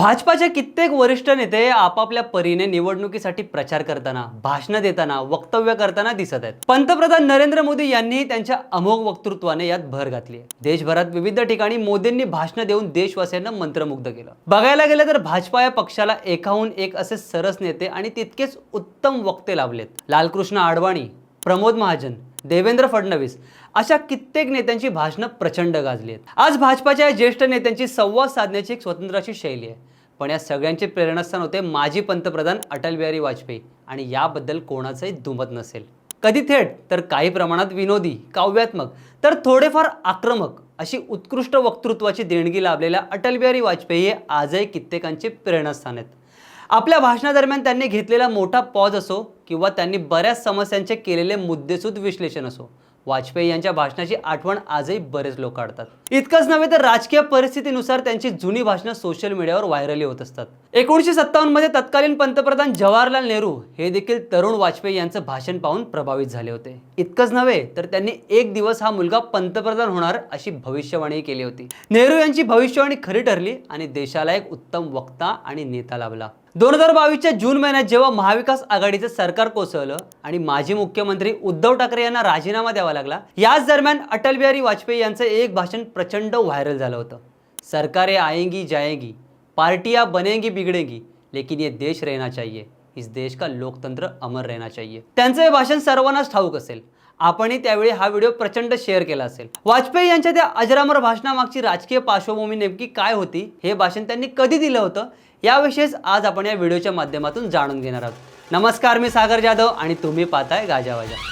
भाजपाचे कित्येक वरिष्ठ नेते आपापल्या परीने निवडणुकीसाठी प्रचार करताना भाषणं देताना वक्तव्य करताना दिसत आहेत. पंतप्रधान नरेंद्र मोदी यांनीही त्यांच्या अमोघ वक्तृत्वाने यात भर घातली आहे. देशभरात विविध ठिकाणी मोदींनी भाषणं देऊन देशवासियांना मंत्रमुग्ध केलं. बघायला गेलं तर भाजपा या पक्षाला एकाहून एक असे सरस नेते आणि तितकेच उत्तम वक्ते लाभलेत. लालकृष्ण आडवाणी प्रमोद महाजन देवेंद्र फडणवीस अशा कित्येक नेत्यांची भाषणं प्रचंड गाजली आहेत. आज भाजपाच्या या ज्येष्ठ नेत्यांची संवाद साधण्याची एक स्वतंत्र अशी शैली आहे. पण या सगळ्यांचे प्रेरणास्थान होते माजी पंतप्रधान अटल बिहारी वाजपेयी. आणि याबद्दल कोणाचंही दुमत नसेल. कधी थेट तर काही प्रमाणात विनोदी काव्यात्मक तर थोडेफार आक्रमक अशी उत्कृष्ट वक्तृत्वाची देणगी लाभलेल्या अटल बिहारी वाजपेयी हे आजही कित्येकांचे प्रेरणास्थान आहेत. आपल्या भाषणादरम्यान त्यांनी घेतलेला मोठा पॉज असो किंवा त्यांनी बऱ्याच समस्यांचे केलेले मुद्देसूद विश्लेषण असो वाजपेयी यांच्या भाषणाची आठवण आजही बरेच लोक काढतात. इतकंच नव्हे तर राजकीय परिस्थितीनुसार त्यांची जुनी भाषणं सोशल मीडियावर व्हायरली होत असतात. एकोणीसशे सत्तावन्नमध्ये तत्कालीन पंतप्रधान जवाहरलाल नेहरू हे देखील तरुण वाजपेयी यांचं भाषण पाहून प्रभावित झाले होते. इतकंच नव्हे तर त्यांनी एक दिवस हा मुलगा पंतप्रधान होणार अशी भविष्यवाणी केली होती. नेहरू यांची भविष्यवाणी खरी ठरली आणि देशाला एक उत्तम वक्ता आणि नेता लाभला. दोन हजार बावीसच्या जून महिन्यात जेव्हा महाविकास आघाडीचं सरकार कोसळलं आणि माजी मुख्यमंत्री उद्धव ठाकरे यांना राजीनामा द्यावा लागला याच दरम्यान अटल बिहारी वाजपेयी यांचं एक भाषण प्रचंड व्हायरल झालं होतं. सरकारे आएंगी जाएंगी पार्टियां बनेंगी बिगड़ेंगी लेकिन ये देश रहना चाहिए. इस देश का लोकतंत्र अमर रहना चाहिए। त्यांचं हे भाषण सर्वांनाच ठाऊक असेल. आपणही त्यावेळी हा व्हिडिओ प्रचंड शेअर केला असेल. वाजपेयी यांच्या त्या अजरामर भाषणामागची राजकीय पार्श्वभूमी नेमकी काय होती हे भाषण त्यांनी कधी दिलं होतं याविषयीच आज आपण या व्हिडिओच्या माध्यमातून जाणून घेणार आहोत. नमस्कार मी सागर जाधव आणि तुम्ही पाहताय गाजावाजा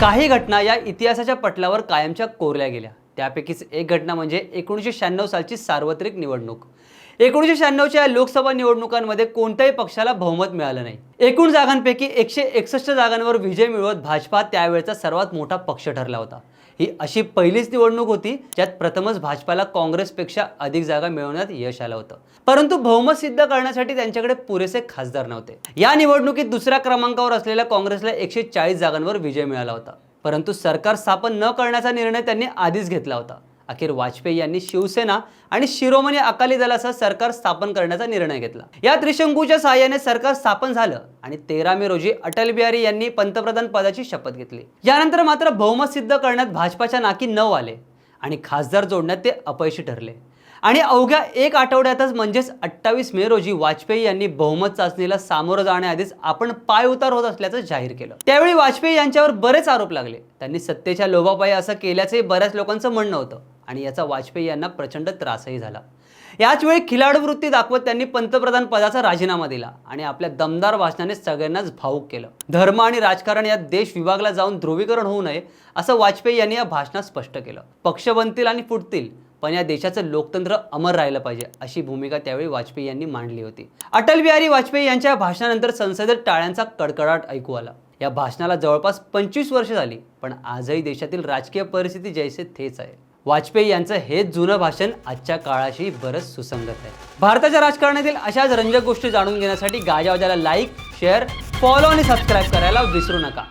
काही घटना या इतिहासाच्या पटलावर कायमच्या कोरल्या गेल्या. त्यापैकीच एक घटना म्हणजे एकोणीसशे शहाण्णव सालची सार्वत्रिक निवडणूक. एकोणीसशे शहाण्णवच्या लोकसभा निवडणुकांमध्ये कोणत्याही पक्षाला बहुमत मिळालं नाही. एकूण जागांपैकी एकशे एकसष्ट जागांवर विजय मिळवत भाजपा त्यावेळचा सर्वात मोठा पक्ष ठरला होता. ही अशी पहिलीच निवडणूक होती ज्यात प्रथमच भाजपाला काँग्रेसपेक्षा अधिक जागा मिळवण्यात यश आलं होतं. परंतु बहुमत सिद्ध करण्यासाठी त्यांच्याकडे पुरेसे खासदार नव्हते. या निवडणुकीत दुसऱ्या क्रमांकावर असलेल्या काँग्रेसला एकशे चाळीस जागांवर विजय मिळाला होता. परंतु सरकार स्थापन न करण्याचा निर्णय त्यांनी आधीच घेतला होता. अखेर वाजपेयी यांनी शिवसेना आणि शिरोमणी अकाली दलासह सरकार स्थापन करण्याचा निर्णय घेतला. या त्रिशंकूच्या सहाय्याने सरकार स्थापन झालं आणि तेरा मे रोजी अटल बिहारी यांनी पंतप्रधान पदाची शपथ घेतली. यानंतर मात्र बहुमत सिद्ध करण्यात भाजपाच्या नाकी नऊ आले आणि खासदार जोडण्यात ते अपयशी ठरले. आणि अवघ्या एक आठवड्यातच म्हणजेच अठ्ठावीस मे रोजी वाजपेयी यांनी बहुमत चाचणीला सामोरं जाण्याआधीच आपण पाय उतार होत असल्याचं जाहीर केलं. त्यावेळी वाजपेयी यांच्यावर बरेच आरोप लागले. त्यांनी सत्तेच्या लोभापायी असं केल्याचे बऱ्याच लोकांचं म्हणणं होतं आणि याचा वाजपेयी यांना प्रचंड त्रासही झाला. याच वेळी खिलाडू वृत्ती दाखवत त्यांनी पंतप्रधान पदाचा राजीनामा दिला आणि आपल्या दमदार भाषणाने सगळ्यांनाच भावूक केलं. धर्म आणि राजकारण यात देश विभागला जाऊन ध्रुवीकरण होऊ नये असं वाजपेयी यांनी या भाषणात स्पष्ट केलं. पक्ष बनतील आणि फुटतील पण या देशाचं लोकतंत्र अमर राहिलं पाहिजे अशी भूमिका त्यावेळी वाजपेयी यांनी मांडली होती. अटल बिहारी वाजपेयी यांच्या भाषणानंतर संसदेत टाळ्यांचा कडकडाट ऐकू आला. या भाषणाला जवळपास पंचवीस वर्ष झाली पण आजही देशातील राजकीय परिस्थिती जैसे थेच आहे. वाजपेयी यांचं हेच जुनं भाषण आजच्या काळाशी बरंच सुसंगत आहे. भारताच्या राजकारणातील अशाच रंजक गोष्टी जाणून घेण्यासाठी गाजावाजाला लाईक शेअर फॉलो आणि सबस्क्राईब करायला विसरू नका.